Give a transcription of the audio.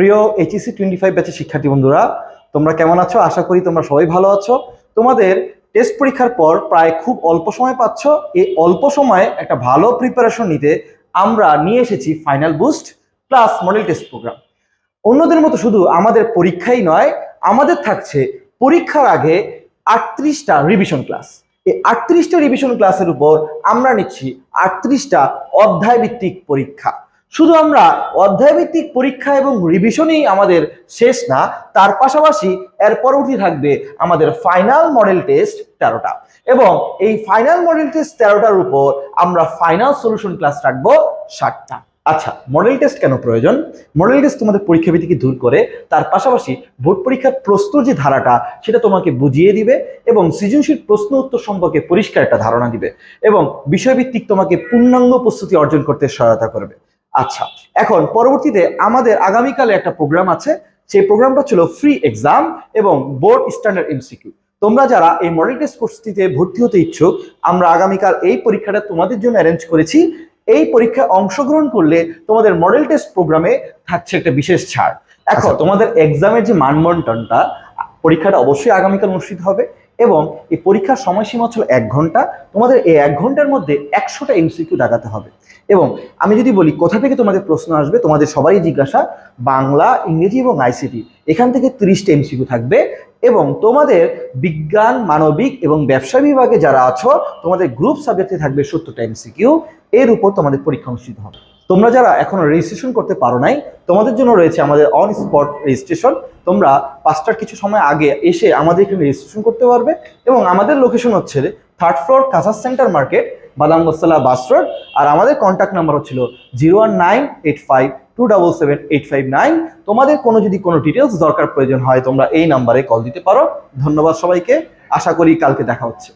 প্রিয় HSC twenty five ব্যাচের শিক্ষার্থী বন্ধুরা, তোমরা কেমন আছো? আশা করি তোমরা সবাই ভালো আছো। তোমাদের টেস্ট পরীক্ষার পর প্রায় খুব অল্প সময় পাচ্ছ। এই অল্প সময়ে একটা ভালো প্রিপারেশন নিতে আমরা নিয়ে এসেছি final boost plus model test program অন্যদের মতো শুধু আমাদের পরীক্ষাই নয়, আমাদের থাকছে পরীক্ষার আগে আটত্রিশটা রিভিশন ক্লাস এই আটত্রিশটা রিভিশন ক্লাসের উপর আমরা নিচ্ছি আটত্রিশটা অধ্যায় ভিত্তিক পরীক্ষা। শুধু আমরা অধ্যায়ভিত্তিক পরীক্ষা এবং রিভিশনই আমাদের শেষ না, তার পাশাপাশি এর পরবর্তী থাকবে আমাদের ফাইনাল মডেল টেস্ট তেরোটা। এবং এই ফাইনাল মডেল টেস্ট তেরোটার উপর আমরা ফাইনাল সলিউশন ক্লাস রাখব ষাটটা। আচ্ছা মডেল টেস্ট কেন প্রয়োজন? মডেল টেস্ট তোমাদের পরীক্ষা ভীতিকে দূর করে? তার পাশাপাশি বোর্ড পরীক্ষার প্রশ্ন যে ধারাটা, সেটা তোমাকে বুঝিয়ে দিবে এবং সৃজনশীল প্রশ্ন উত্তর সম্পর্কে পরিষ্কার একটা ধারণা দিবে এবং বিষয়ভিত্তিক তোমাকে পূর্ণাঙ্গ প্রস্তুতি অর্জন করতে সহায়তা করবে। আচ্ছা এখন পরবর্তীতে আমাদের আগামীকালে একটা প্রোগ্রাম আছে। সেই প্রোগ্রামটা ছিল ফ্রি এক্সাম এবং বোর্ড স্ট্যান্ডার্ড এমসিকিউ তোমরা যারা এই মডেল টেস্ট কোর্সটিতে ভর্তি হতে ইচ্ছুক আমরা আগামীকাল এই পরীক্ষাটা তোমাদের জন্য অ্যারেঞ্জ করেছি। এই পরীক্ষায় অংশগ্রহণ করলে তোমাদের মডেল টেস্ট প্রোগ্রামে থাকছে একটা বিশেষ ছাড়। এখন তোমাদের এক্সামের যে মানবন্টনটা পরীক্ষাটা অবশ্যই আগামীকাল অনুষ্ঠিত হবে। এবং এই পরীক্ষার সময়সীমা ছিল এক ঘণ্টা, তোমাদের এই এক ঘণ্টার মধ্যে একশোটা এমসিকিউ দাগাতে হবে। এবং আমি যদি বলি, কোথা থেকে তোমাদের প্রশ্ন আসবে, তোমাদের সবারই জিজ্ঞাসা, বাংলা, ইংরেজি এবং আইসিটি এখান থেকে তিরিশটা এমসিকিউ থাকবে এবং তোমাদের বিজ্ঞান, মানবিক এবং ব্যবসা বিভাগে যারা আছো, তোমাদের গ্রুপ সাবজেক্টে থাকবে সত্তরটা এমসিকিউ এর উপর তোমাদের পরীক্ষা অনুষ্ঠিত হবে। তোমরা যারা এখনও রেজিস্ট্রেশন করতে পারো নাই, তোমাদের জন্য রয়েছে আমাদের অন স্পট রেজিস্ট্রেশন তোমরা পাঁচটার কিছু সময় আগে এসে আমাদের এখানে রেজিস্ট্রেশন করতে পারবে এবং আমাদের লোকেশন হচ্ছে থার্ড ফ্লোর কাসার সেন্টার মার্কেট বাদাম গোসালা বাস রোড আর আমাদের কন্ট্যাক্ট নাম্বার হচ্ছিল zero one nine eight five two double seven eight five nine তোমাদের কোনো যদি কোনো ডিটেলস দরকার, প্রয়োজন হয়, তোমরা এই নাম্বারে কল দিতে পারো। ধন্যবাদ সবাইকে। আশা করি কালকে দেখা হচ্ছে।